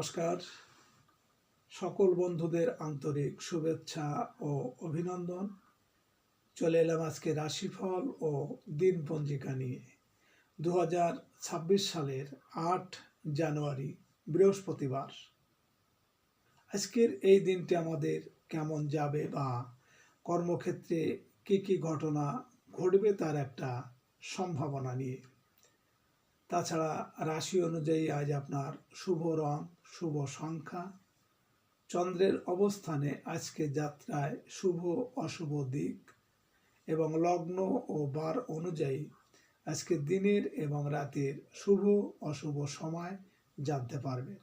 নমস্কার। সকল বন্ধুদের আন্তরিক শুভেচ্ছা ও অভিনন্দন। চলে এলাম আজকে রাশিফল ও দিন পঞ্জিকা নিয়ে দু সালের আট জানুয়ারি, বৃহস্পতিবার। আজকের এই দিনটি আমাদের কেমন যাবে বা কর্মক্ষেত্রে কি কি ঘটনা ঘটবে তার একটা সম্ভাবনা নিয়ে। তাছাড়া রাশি অনুযায়ী আজ আপনার শুভ রং শুভ সংখ্যা। চন্দ্রের অবস্থানে আজকে যাত্রায় শুভ অশুভ দিক এবং লগ্ন ও বার অনুযায়ী আজকে দিনের এবং রাতের শুভ অশুভ সময় জানতে পারবেন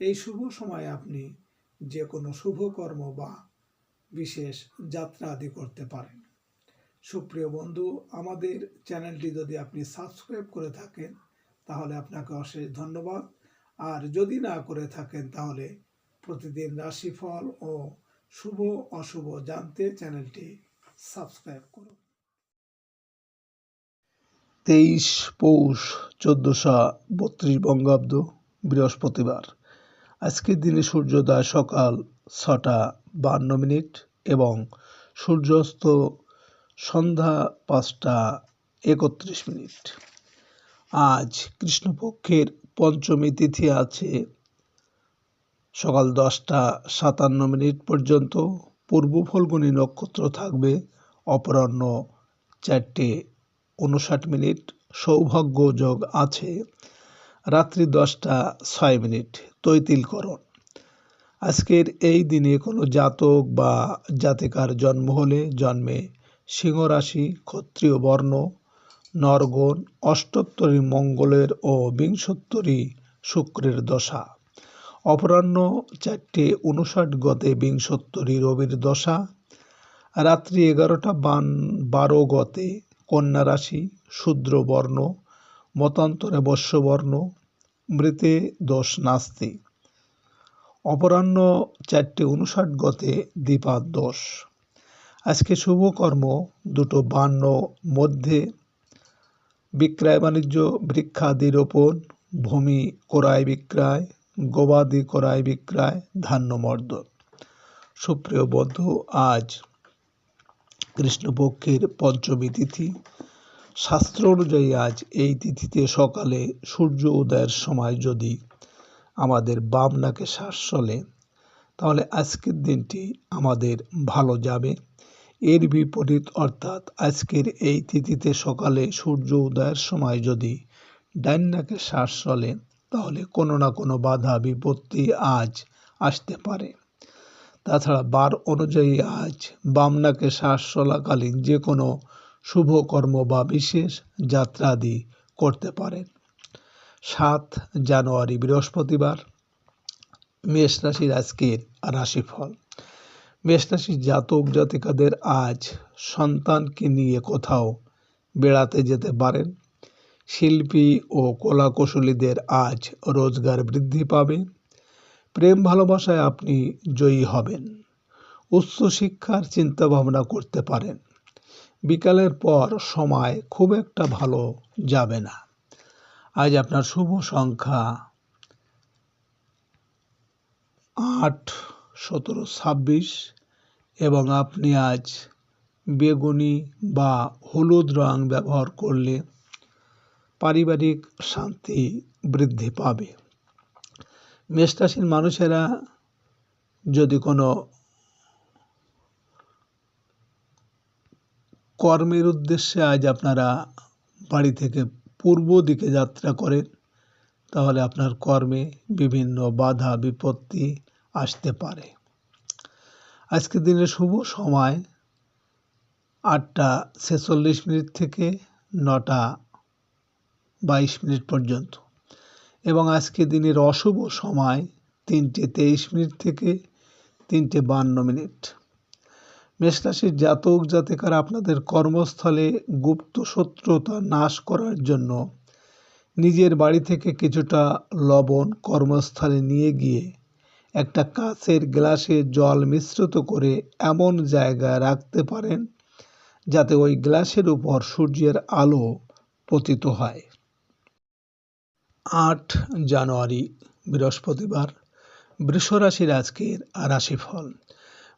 এই শুভ সময়ে আপনি যে কোনো শুভ কর্ম বা বিশেষ যাত্রা আদি করতে পারেন। সুপ্রিয় বন্ধু, আমাদের চ্যানেলটি যদি আপনি সাবস্ক্রাইব করে থাকেন, তাহলে আপনাকে অশেষ ধন্যবাদ। আর যদি না করে থাকেন তাহলে প্রতিদিন রাশিফল ও শুভ অশুভ জানতে চ্যানেলটি সাবস্ক্রাইব করুন। তেইশ পৌষ চোদ্দোশো বত্রিশ বঙ্গাব্দ বৃহস্পতিবার। আজকের দিনে সূর্যোদয় সকাল ছটা বান্ন মিনিট এবং সূর্যাস্ত সন্ধ্যা পাঁচটা একত্রিশ মিনিট। আজ কৃষ্ণপক্ষের পঞ্চমী তিথি আছে। সকাল দশটা সাতান্ন মিনিট পর্যন্ত পূর্ব ফল্গুনী নক্ষত্র থাকবে। অপরাহ্ন চারটে উনষাট মিনিট সৌভাগ্য যোগ আছে। রাত্রি দশটা ছয় মিনিট তৈতিলকরণ। আজকের এই দিনে কোনো জাতক বা জাতিকার জন্ম হলে জন্মে সিংহ রাশি ক্ষত্রিয় বর্ণ নরগণ, অষ্টোত্তরী মঙ্গলের ও বিংশোত্তরী শুক্রের দশা। অপরাহ্ন চারটে উনষাট গতে বিংশোত্তরী রবির দশা। রাত্রি এগারোটা বান, বারো গতে কন্যা রাশি, শূদ্র বর্ণ, মতান্তরে বর্ষবর্ণ, মৃতে দোষ নাস্তি। অপরাহ্ন চারটে উনষাট গতে দীপার দোষ। আজকে শুভকর্ম দুটো বান্ন মধ্যে বিক্রয় বাণিজ্য বৃক্ষাদি রোপণ ভূমি ক্রয় বিক্রয়, গবাদি ক্রয় বিক্রয় ধান্যমর্দন সুপ্রিয় বন্ধু, আজ কৃষ্ণপক্ষের পঞ্চমী তিথি। শাস্ত্র অনুযায়ী আজ এই তিথিতে সকালে সূর্য উদয়ের সময় যদি আমাদের বাম নাকে শ্বাস চলে, তাহলে আজকের দিনটি আমাদের ভালো যাবে। এর বিপরীত অর্থাৎ আজকের এই তিথিতে সকালে সূর্য উদয়ের সময় যদি ডাইন নাকে শ্বাস চলে, তাহলে কোনো না কোনো বাধা, বিপত্তি আজ আসতে পারে। তাছাড়া বার অনুযায়ী আজ বাম নাকে শ্বাস চলাকালীন যে কোনো শুভ কর্ম বা বিশেষ যাত্রাদি করতে পারেন। সাত জানুয়ারি বৃহস্পতিবার, মেষ রাশির আজকের রাশিফল। মেষ রাশির জাতক জাতিকাদের আজ সন্তানকে নিয়ে কোথাও বেড়াতে যেতে পারেন? শিল্পী ও কলাকুশলীদের আজ রোজগার বৃদ্ধি পাবে। প্রেম ভালোবাসায় আপনি জয়ী হবেন। উচ্চ শিক্ষার চিন্তা ভাবনা করতে পারেন। বিকালের পর সময় খুব একটা ভালো যাবে না। আজ আপনার শুভ সংখ্যা আট সতেরো, ছাব্বিশ এবং আপনি আজ বেগুনি বা হলুদ রং ব্যবহার করলে পারিবারিক শান্তি বৃদ্ধি পাবে। মেষরাশির মানুষেরা যদি কোনো কর্মের উদ্দেশ্যে আজ আপনারা বাড়ি থেকে পূর্ব দিকে যাত্রা করেন, তাহলে আপনার কর্মে বিভিন্ন বাধা, বিপত্তি আসতে পারে। আজকের দিনের শুভ সময় আটটা ছেচল্লিশ মিনিট থেকে নটা বাইশ মিনিট পর্যন্ত। এবং আজকে দিনের অশুভ সময় তিনটে তেইশ মিনিট থেকে তিনটে বান্ন মিনিট। মেষরাশির জাতক জাতিকারা আপনাদের কর্মস্থলে গুপ্ত শত্রুতা নাশ করার জন্য নিজের বাড়ি থেকে কিছুটা লবণ কর্মস্থলে নিয়ে গিয়ে একটা কাঁচের গ্লাসে জল মিশ্রিত করে এমন জায়গায় রাখতে পারেন যাতে ওই গ্লাসের উপর সূর্যের আলো পতিত হয়। আট জানুয়ারি, বৃহস্পতিবার, বৃষরাশির আজকের রাশিফল।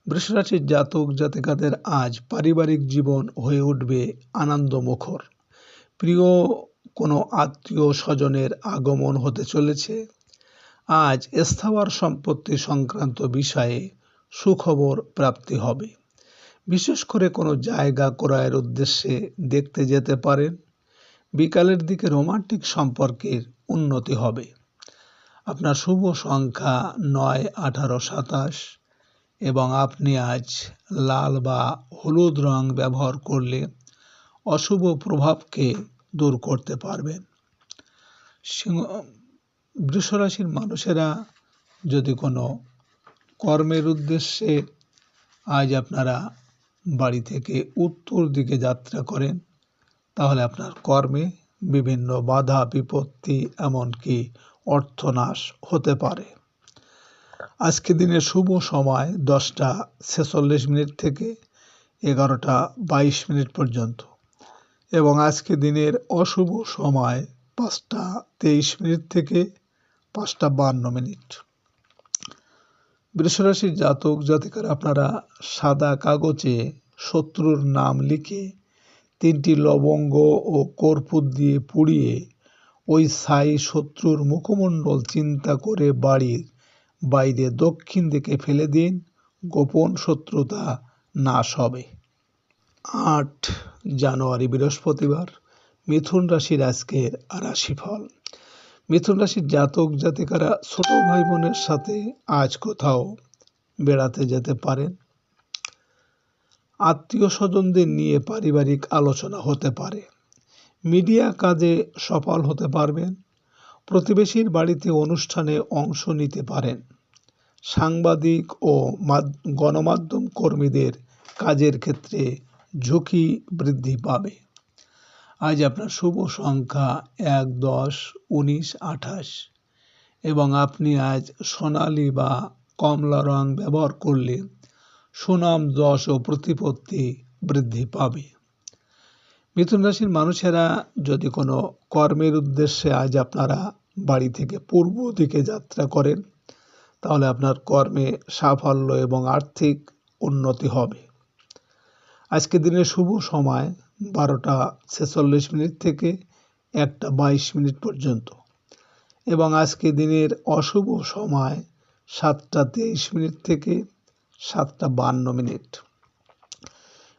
বৃষরাশির জাতক জাতিকাদের আজ পারিবারিক জীবন হয়ে উঠবে আনন্দমুখর। প্রিয় কোনো আত্মীয় স্বজনের আগমন হতে চলেছে। আজ স্থাবর সম্পত্তি সংক্রান্ত বিষয়ে সুখবর প্রাপ্তি হবে। বিশেষ করে কোনো জায়গা ক্রয়ের উদ্দেশ্যে দেখতে যেতে পারেন। বিকালের দিকে রোমান্টিক সম্পর্কের উন্নতি হবে। আপনার শুভ সংখ্যা নয়, আঠারো, সাতাশ এবং আপনি আজ লাল বা হলুদ রং ব্যবহার করলে অশুভ প্রভাবকে দূর করতে পারবেন। সিংহ বৃষরাশির মানুষেরা যদি কোনো কর্মের উদ্দেশ্যে আজ আপনারা বাড়ি থেকে উত্তর দিকে যাত্রা করেন, তাহলে আপনার কর্মে বিভিন্ন বাধা, বিপত্তি, এমনকি অর্থনাশ হতে পারে। আজকে দিনের শুভ সময় দশটা ছেচল্লিশ মিনিট থেকে এগারোটা বাইশ মিনিট পর্যন্ত এবং আজকে দিনের অশুভ সময় পাঁচটা তেইশ মিনিট থেকে পাঁচটা বান্ন মিনিট। বৃষরাশির জাতক, জাতিকার, আপনারা সাদা কাগজে শত্রুর নাম লিখে তিনটি লবঙ্গ ও কর্পূর দিয়ে পুড়িয়ে ওই ছাই শত্রুর মুখমণ্ডল চিন্তা করে বাড়ির বাইরে দক্ষিণ দিকে ফেলে দিন, গোপন শত্রুতা নাশ হবে। আট জানুয়ারি বৃহস্পতিবার, মিথুন রাশির আজকের রাশিফল। মিথুন রাশির জাতক জাতিকারা ছোট ভাই বোনের সাথে আজ কোথাও বেড়াতে যেতে পারেন। আত্মীয় স্বজনদের নিয়ে পারিবারিক আলোচনা হতে পারে। মিডিয়া কাজে সফল হতে পারবেন। প্রতিবেশীর বাড়িতে অনুষ্ঠানে অংশ নিতে পারেন। সাংবাদিক ও গণমাধ্যম কর্মীদের কাজের ক্ষেত্রে ঝুঁকি বৃদ্ধি পাবে। আজ আপনার শুভ সংখ্যা এক, দশ, উনিশ, আঠাশ। এবং আপনি আজ সোনালি বা কমলা রং ব্যবহার করলে সুনাম, যশ ও প্রতিপত্তি বৃদ্ধি পাবে। মিথুন রাশির মানুষেরা যদি কোনো কর্মের উদ্দেশ্যে আজ আপনারা বাড়ি থেকে পূর্ব দিকে যাত্রা করেন, তাহলে আপনার কর্মে সাফল্য এবং আর্থিক উন্নতি হবে। আজকে দিনের শুভ সময় বারোটা ছেচল্লিশ মিনিট থেকে একটা বাইশ মিনিট পর্যন্ত। এবং আজকে দিনের অশুভ সময় সাতটা তেইশ মিনিট থেকে সাতটা বান্ন মিনিট।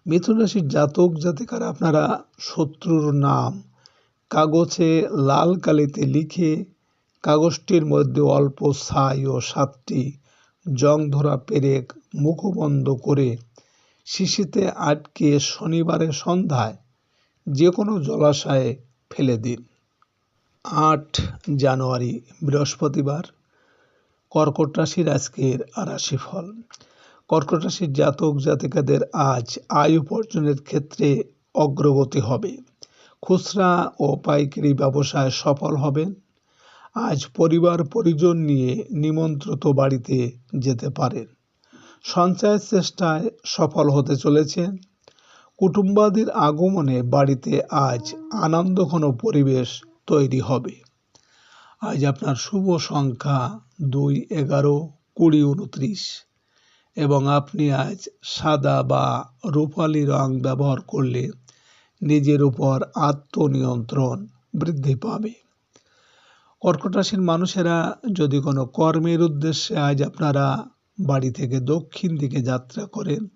মিথুন রাশির জাতক জাতিকারা আপনারা শত্রুর নাম কাগজে লাল কালিতে লিখে কাগজটির মধ্যে অল্প ছাই ও সাতটি জং ধরা পেরেক মুখবন্ধ করে শিশিতে আটকে শনিবারের সন্ধ্যায় যে কোনো জলাশয়ে ফেলে দিন। আট জানুয়ারি, বৃহস্পতিবার, কর্কট রাশির আজকের রাশিফল। কর্কট রাশির জাতক জাতিকাদের আজ আয় উপার্জনের ক্ষেত্রে অগ্রগতি হবে। খুচরা ও পাইকারি ব্যবসায় সফল হবেন। আজ পরিবার পরিজন নিয়ে নিমন্ত্রিত বাড়িতে যেতে পারেন। সঞ্চয়ের চেষ্টায় সফল হতে চলেছেন কুটুম্বাদির আগমনে বাড়িতে আজ আনন্দঘন পরিবেশ তৈরি হবে। আজ আপনার শুভ সংখ্যা দুই এগারো কুড়ি উনত্রিশ এবং আপনি আজ সাদা বা রূপালি রং ব্যবহার করলে নিজের উপর আত্মনিয়ন্ত্রণ বৃদ্ধি পাবে। কর্কট রাশির মানুষেরা যদি কোনো কর্মের উদ্দেশ্যে আজ আপনারা বাড়ি থেকে দক্ষিণ দিকে যাত্রা করেন,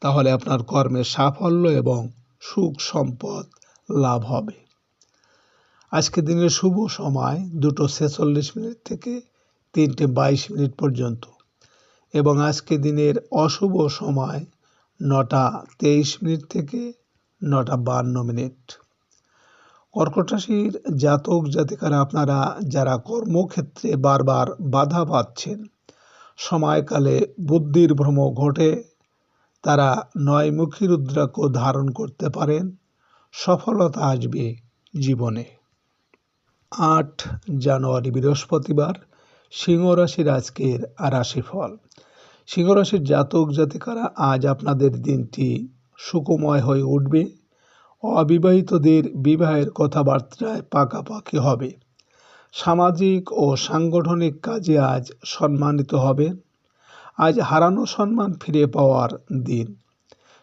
তাহলে আপনার কর্মে সাফল্য এবং সুখ সম্পদ লাভ হবে। আজকে দিনের শুভ সময় দুটো ছেচল্লিশ মিনিট থেকে তিনটে বাইশ মিনিট পর্যন্ত এবং আজকে দিনের অশুভ সময় নটা তেইশ মিনিট থেকে নটা বান্ন মিনিট। কর্কট রাশির জাতক জাতিকারা, আপনারা যারা কর্মক্ষেত্রে বারবার বাধা পাচ্ছেন সময়কালে বুদ্ধির ভ্রম ঘটে, তারা নয়মুখী রুদ্রাক্ষ ধারণ করতে পারেন, সফলতা আসবে জীবনে। আট জানুয়ারি, বৃহস্পতিবার সিংহ রাশির আজকের রাশিফল। সিংহ রাশির জাতক জাতিকারা আজ আপনাদের দিনটি সুখময় হয়ে উঠবে। অবিবাহিতদের বিবাহের কথাবার্তায় পাকাপাকি হবে। সামাজিক ও সাংগঠনিক কাজে আজ সম্মানিত হবে। আজ হারানো সম্মান ফিরে পাওয়ার দিন।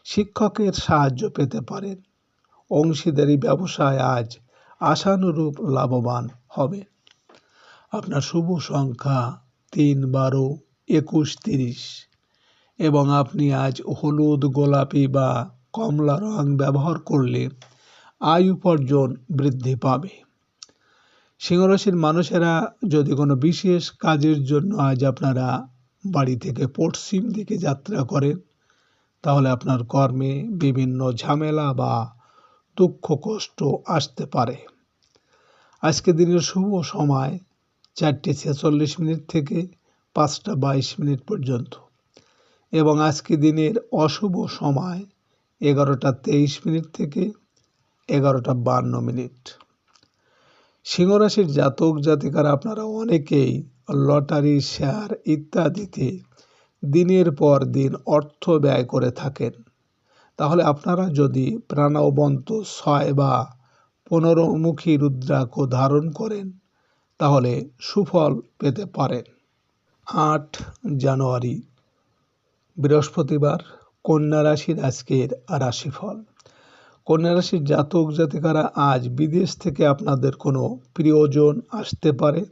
শিক্ষকের সাহায্য পেতে পারেন। অংশীদারি ব্যবসায় আজ আশানুরূপ লাভবান হবে। আপনার শুভ সংখ্যা তিন বারো একুশ তিরিশ। এবং আপনি আজ হলুদ, গোলাপি বা কমলা রং ব্যবহার করলে আয় উপার্জন বৃদ্ধি পাবে। সিংহরাশির মানুষেরা যদি কোনো বিশেষ কাজের জন্য আজ আপনারা বাড়ি থেকে পশ্চিম দিকে যাত্রা করেন, তাহলে আপনার কর্মে বিভিন্ন ঝামেলা বা দুঃখ, কষ্ট আসতে পারে। আজকে দিনের শুভ সময় চারটে ছেচল্লিশ মিনিট থেকে পাঁচটা বাইশ মিনিট পর্যন্ত এবং আজকে দিনের অশুভ সময় এগারোটা তেইশ মিনিট থেকে এগারোটা বান্ন মিনিট। সিংহরাশির জাতক জাতিকারা আপনারা অনেকেই লটারি, শেয়ার ইত্যাদিতে দিনের পর দিন অর্থ ব্যয় করে থাকেন। তাহলে আপনারা যদি প্রাণবন্ত ছয় বা পনেরোমুখী রুদ্রাক্ষ ধারণ করেন, তাহলে সুফল পেতে পারেন। আট জানুয়ারি, বৃহস্পতিবার, কন্যা রাশির আজকের রাশিফল। কন্যা রাশির জাতক জাতিকারা আজ বিদেশ থেকে আপনাদের কোনো প্রিয়জন আসতে পারে।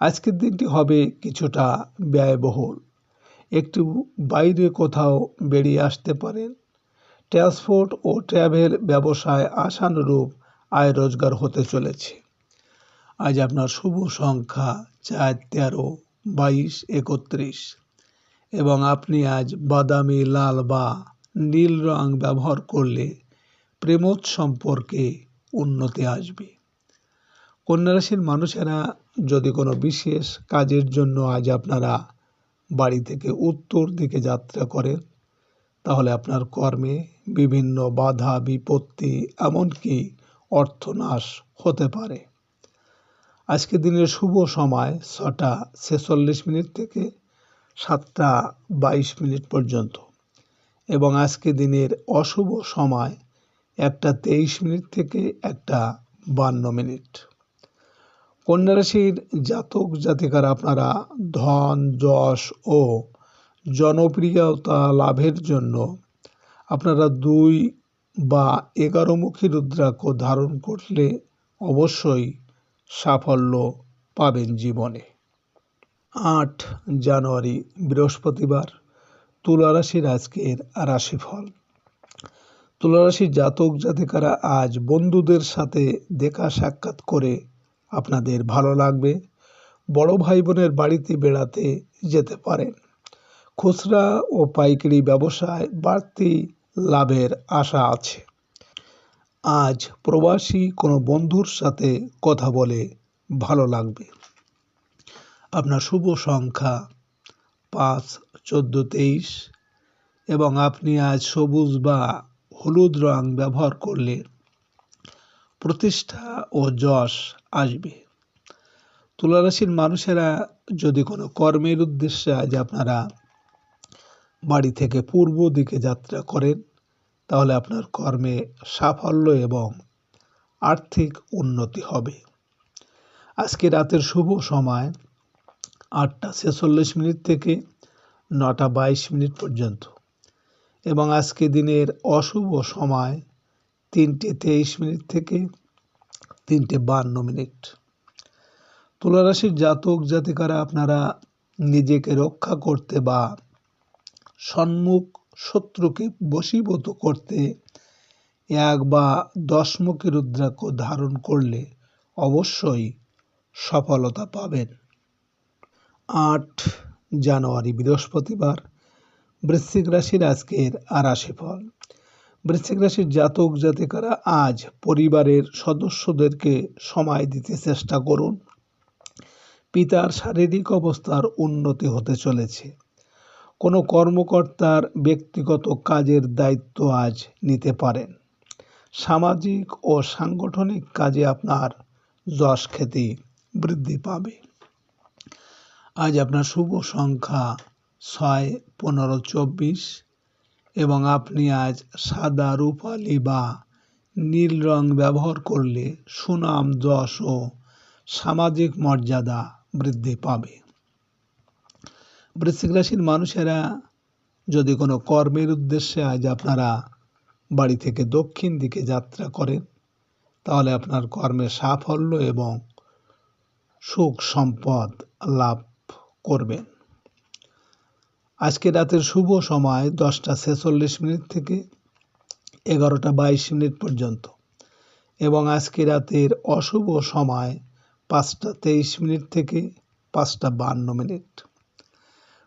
আজকের দিনটি হবে কিছুটা ব্যয়বহুল। একটু বাইরে কোথাও বেরিয়ে আসতে পারেন। ট্রান্সপোর্ট ও ট্রাভেল ব্যবসায় আশানুরূপ আয় রোজগার হতে চলেছে। আজ আপনার শুভ সংখ্যা চার, তেরো, বাইশ, একত্রিশ। এবং আপনি আজ বাদামি, লাল বা নীল রং ব্যবহার করলে প্রেমোৎ সম্পর্কে উন্নতি আসবে। কন্যা রাশির মানুষেরা যদি কোনো বিশেষ কাজের জন্য আজ আপনারা বাড়ি থেকে উত্তর দিকে যাত্রা করেন, তাহলে আপনার কর্মে বিভিন্ন বাধা, বিপত্তি, এমনকি অর্থনাশ হতে পারে। আজকে দিনের শুভ সময় ছটা ছেচল্লিশ মিনিট থেকে সাতটা বাইশ মিনিট পর্যন্ত এবং আজকে দিনের অশুভ সময় একটা তেইশ মিনিট থেকে একটা বান্ন মিনিট। কন্যা রাশির জাতক জাতিকার আপনারা ধন, যশ ও জনপ্রিয়তা লাভের জন্য আপনারা দুই বা এগারোমুখী রুদ্রাক্ষ ধারণ করলে অবশ্যই সাফল্য পাবেন জীবনে। আট জানুয়ারি, বৃহস্পতিবার, তুলা রাশির আজকের রাশিফল। তুলা রাশির জাতক জাতিকারা আজ বন্ধুদের সাথে দেখা সাক্ষাৎ করে আপনাদের ভালো লাগবে। বড় ভাই বোনের বাড়িতে বেড়াতে যেতে পারেন। খুচরা ও পাইকারি ব্যবসায় বাড়তি লাভের আশা আছে। আজ প্রবাসী কোনো বন্ধুর সাথে কথা বলে ভালো লাগবে। আপনার শুভ সংখ্যা পাঁচ, চোদ্দ, তেইশ এবং আপনি আজ সবুজ বা হলুদ রং ব্যবহার করলে প্রতিষ্ঠা ও যশ আসবে। তুলারাশির মানুষেরা যদি কোনো কর্মের উদ্দেশ্যে আজ আপনারা বাড়ি থেকে পূর্ব দিকে যাত্রা করেন, তাহলে আপনার কর্মে সাফল্য এবং আর্থিক উন্নতি হবে। আজকে রাতের শুভ সময় আটটা ছেচল্লিশ মিনিট থেকে নটা বাইশ মিনিট পর্যন্ত। এবং আজকে দিনের অশুভ সময় তিনটে তেইশ মিনিট থেকে তিনটে বান্ন মিনিট। তুলারাশির জাতক জাতিকারা, আপনারা নিজেকে রক্ষা করতে বা সম্মুখ শত্রুকে বশীভূত করতে এক বা দশমুখী রুদ্রাক্ষ ধারণ করলে অবশ্যই সফলতা পাবেন। আট জানুয়ারি, বৃহস্পতিবার। বৃশ্চিক রাশির আজকের আর রাশিফল বৃশ্চিক রাশির জাতক জাতিকারা আজ পরিবারের সদস্যদেরকে সময় দিতে চেষ্টা করুন। পিতার শারীরিক অবস্থার উন্নতি হতে চলেছে। কোনো কর্মকর্তার ব্যক্তিগত কাজের দায়িত্ব আজ নিতে পারেন। সামাজিক ও সাংগঠনিক কাজে আপনার যশ খ্যাতি বৃদ্ধি পাবে। আজ আপনার শুভ সংখ্যা ছয়, পনেরো, চব্বিশ এবং আপনি আজ সাদা রূপালি বা নীল রং ব্যবহার করলে সুনাম, যশ ও সামাজিক মর্যাদা বৃদ্ধি পাবে। বৃশ্চিক রাশির মানুষেরা যদি কোনো কর্মের উদ্দেশ্যে আজ আপনারা বাড়ি থেকে দক্ষিণ দিকে যাত্রা করেন, তাহলে আপনার কর্মে সাফল্য এবং সুখ সম্পদ লাভ করবেন। আজকে রাতের শুভ সময় দশটা ছেচল্লিশ মিনিট থেকে এগারোটা বাইশ মিনিট পর্যন্ত এবং আজকে রাতের অশুভ সময় পাঁচটা তেইশ মিনিট থেকে পাঁচটা বান্ন মিনিট।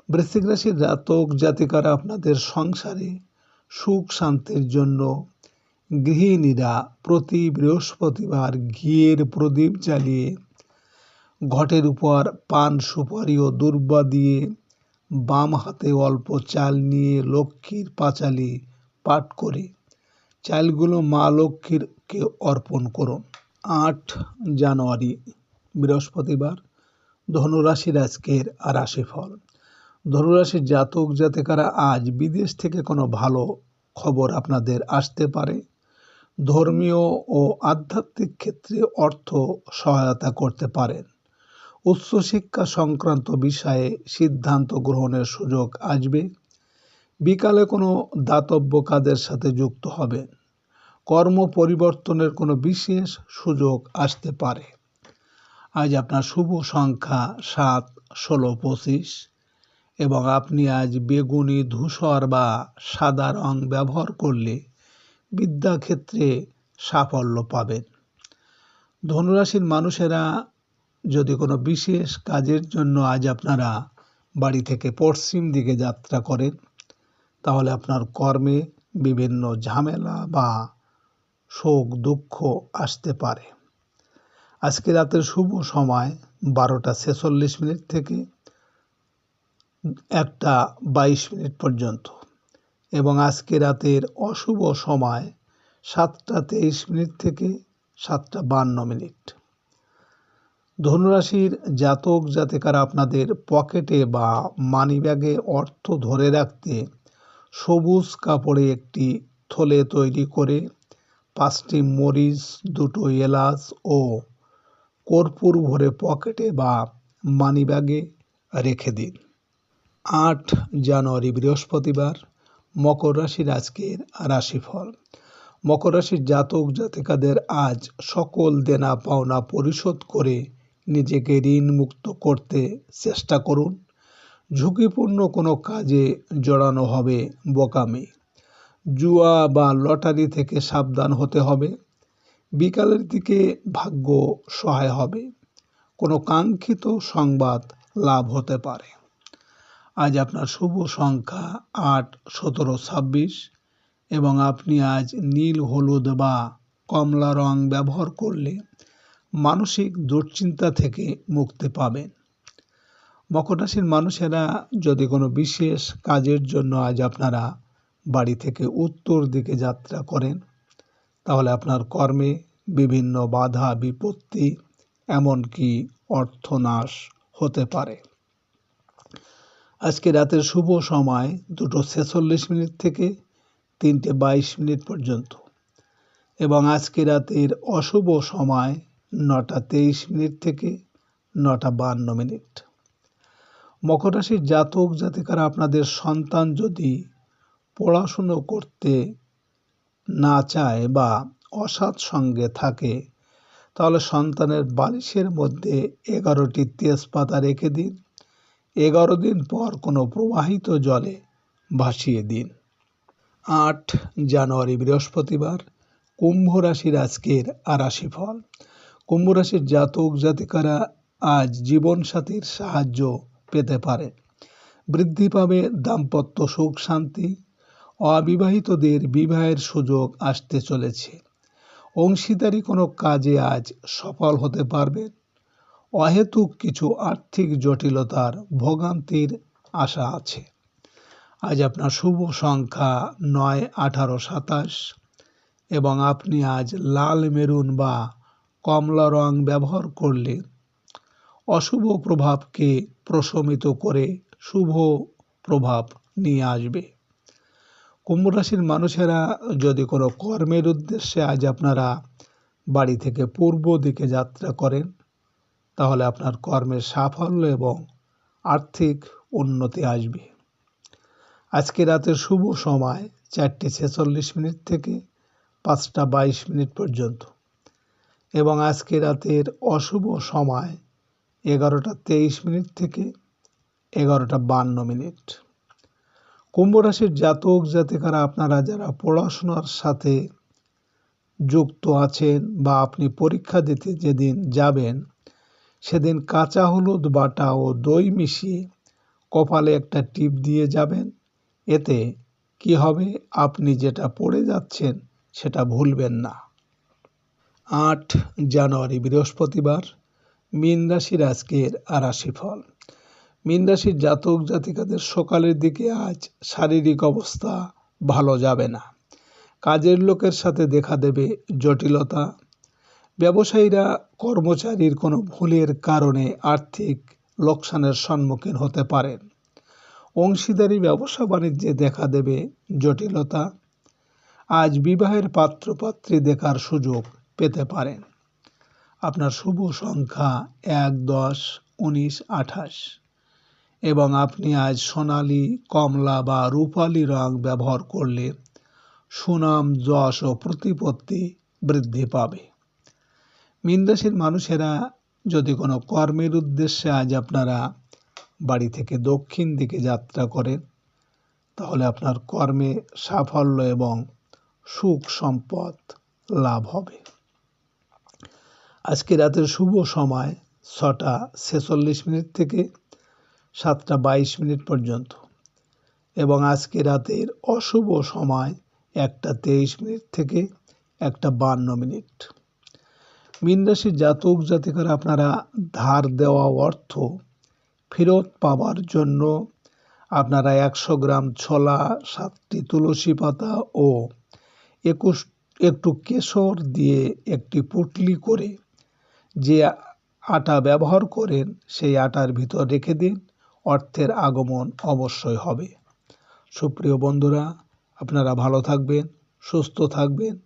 বৃশ্চিক রাশির জাতক জাতিকারা আপনাদের সংসারে সুখ শান্তির জন্য গৃহিণীরা প্রতি বৃহস্পতিবার ঘিয়ের প্রদীপ জ্বালিয়ে ঘটের উপর পান সুপারি ও দুর্বা দিয়ে বাম হাতে অল্প চাল নিয়ে লক্ষ্মীর পাঁচালি পাঠ করে। চালগুলো মা লক্ষ্মীরকে অর্পণ করুন। আট জানুয়ারি, বৃহস্পতিবার, ধনুরাশির আজকের রাশিফল। ধনুরাশির জাতক জাতিকারা আজ বিদেশ থেকে কোনো ভালো খবর আপনাদের আসতে পারে। ধর্মীয় ও আধ্যাত্মিক ক্ষেত্রে অর্থ সহায়তা করতে পারেন। উচ্চশিক্ষা সংক্রান্ত বিষয়ে সিদ্ধান্ত গ্রহণের সুযোগ আসবে। বিকালে কোনো দাতব্য কাজের সাথে যুক্ত হবেন কর্ম পরিবর্তনের কোনো বিশেষ সুযোগ আসতে পারে। আজ আপনার শুভ সংখ্যা সাত, ষোলো, পঁচিশ এবং আপনি আজ বেগুনি, ধূসর বা সাদা রং ব্যবহার করলে বিদ্যাক্ষেত্রে সাফল্য পাবেন। ধনুরাশির মানুষেরা যদি কোনো বিশেষ কাজের জন্য আজ আপনারা বাড়ি থেকে পশ্চিম দিকে যাত্রা করেন, তাহলে আপনার কর্মে বিভিন্ন ঝামেলা বা শোক দুঃখ আসতে পারে। আজকে রাতের শুভ সময় বারোটা ছেচল্লিশ মিনিট থেকে একটা বাইশ মিনিট পর্যন্ত এবং আজকে রাতের অশুভ সময় সাতটা তেইশ মিনিট থেকে সাতটা বান্ন মিনিট। ধনুরাশির জাতক জাতিকারা আপনাদের পকেটে বা মানিব্যাগে অর্থ ধরে রাখতে সবুজ কাপড়ে একটি থলে তৈরি করে, পাঁচটি মরিচ, দুটো এলাচ ও কর্পূর ভরে পকেটে বা মানিব্যাগে রেখে দিন। আট জানুয়ারি, বৃহস্পতিবার, মকর রাশির আজকের রাশিফল। মকর রাশির জাতক জাতিকাদের আজ সকল দেনা পাওনা পরিশোধ করে নিজেকে ঋণ মুক্ত করতে চেষ্টা করুন। ঝুঁকিপূর্ণ কোনো কাজে জড়ানো হবে বোকামি। জুয়া বা লটারি থেকে সাবধান হতে হবে। বিকালের দিকে ভাগ্য সহায় হবে। কোনো কাঙ্ক্ষিত সংবাদ লাভ হতে পারে। আজ আপনার শুভ সংখ্যা আট, সতেরো, ছাব্বিশ এবং আপনি আজ নীল, হলুদ বা কমলা রং ব্যবহার করলে মানসিক দুশ্চিন্তা থেকে মুক্তি পাবেন। মকর রাশির মানুষেরা যদি কোনো বিশেষ কাজের জন্য আজ আপনারা বাড়ি থেকে উত্তর দিকে যাত্রা করেন, তাহলে আপনার কর্মে বিভিন্ন বাধা, বিপত্তি, এমনকি অর্থনাশ হতে পারে। আজকে রাতের শুভ সময় দুটো ছেচল্লিশ মিনিট থেকে তিনটে বাইশ মিনিট পর্যন্ত। এবং আজকে রাতের অশুভ সময় নটা তেইশ মিনিট থেকে নটা বান্ন মিনিট। মকর রাশির জাতক জাতিকারা আপনাদের সন্তান যদি পড়াশুনো করতে না চায় বা অসৎ সঙ্গে থাকে, তাহলে সন্তানের বালিশের মধ্যে এগারোটি তেজপাতা রেখে দিন। এগারো দিন পর কোনো প্রবাহিত জলে ভাসিয়ে দিন। আট জানুয়ারি বৃহস্পতিবার, কুম্ভ রাশির আজকের রাশিফল কুম্ভ রাশির জাতক, জাতিকারা আজ জীবনসাথীর সাহায্য পেতে পারে। বৃদ্ধি পাবে দাম্পত্য সুখ, শান্তি। অবিবাহিতদের বিবাহের সুযোগ আসতে চলেছে। অংশীদারি কোনো কাজে আজ সফল হতে পারবে। অহেতুক কিছু আর্থিক জটিলতার ভোগান্তির আশা আছে। আজ আপনার শুভ সংখ্যা নয় আঠারো সাতাশ এবং আপনি আজ লাল মেরুন বা কমলা রং ব্যবহার করলে অশুভ প্রভাবকে প্রশমিত করে শুভ প্রভাব নিয়ে আসবে। কুম্ভ রাশির মানুষেরা যদি কোনো কর্মের উদ্দেশ্যে আজ আপনারা বাড়ি থেকে পূর্ব দিকে যাত্রা করেন, তাহলে আপনার কর্মের সাফল্য এবং আর্থিক উন্নতি আসবে। আজকে রাতের শুভ সময় চারটে ছেচল্লিশ মিনিট থেকে পাঁচটা বাইশ মিনিট পর্যন্ত। এবং আজকে রাতের অশুভ সময় এগারোটা তেইশ মিনিট থেকে এগারোটা বান্ন মিনিট। কুম্ভ রাশির জাতক জাতিকারা আপনারা যারা পড়াশোনার সাথে যুক্ত আছেন বা আপনি পরীক্ষা দিতে যেদিন যাবেন, সেদিন কাঁচা হলুদ বাটা ও দই মিশিয়ে কপালে একটা টিপ দিয়ে যাবেন। এতে কি হবে? আপনি যেটা পড়ে যাচ্ছেন, সেটা ভুলবেন না। আট জানুয়ারি, বৃহস্পতিবার, মীন রাশির আজকের রাশিফল মীন রাশির জাতক জাতিকাদের সকালের দিকে আজ শারীরিক অবস্থা ভালো যাবে না। কাজের লোকের সাথে দেখা দেবে জটিলতা। ব্যবসায়ীরা কর্মচারীর কোনো ভুলের কারণে আর্থিক লোকসানের সম্মুখীন হতে পারেন। অংশীদারি ব্যবসা বাণিজ্যে দেখা দেবে জটিলতা। আজ বিবাহের পাত্রপাত্রী দেখার সুযোগ পেতে পারেন। আপনার শুভ সংখ্যা এক, দশ, উনিশ, আঠাশ। এবং আপনি আজ সোনালি, কমলা বা রূপালি রং ব্যবহার করলে সুনাম, যশ ও প্রতিপত্তি বৃদ্ধি পাবে। মীন রাশির মানুষেরা যদি কোনো কর্মের উদ্দেশ্যে আজ আপনারা বাড়ি থেকে দক্ষিণ দিকে যাত্রা করেন, তাহলে আপনার কর্মে সাফল্য এবং সুখ সম্পদ লাভ হবে। আজকে রাতের শুভ সময় ছটা ছেচল্লিশ মিনিট থেকে সাতটা বাইশ মিনিট পর্যন্ত। এবং আজকে রাতের অশুভ সময় একটা তেইশ মিনিট থেকে একটা বান্ন মিনিট। মীন রাশির জাতক জাতিকারা আপনারা ধার দেওয়া অর্থ ফেরত পাওয়ার জন্য আপনারা একশো গ্রাম ছোলা, সাতটি তুলসী পাতা ও একুশ, একটু কেশর দিয়ে একটি পুটলি করে যে আটা ব্যবহার করেন, সেই আটার ভিতর রেখে দিন, অর্থের আগমন অবশ্যই হবে। সুপ্রিয় বন্ধুরা, আপনারা ভালো থাকবেন, সুস্থ থাকবেন।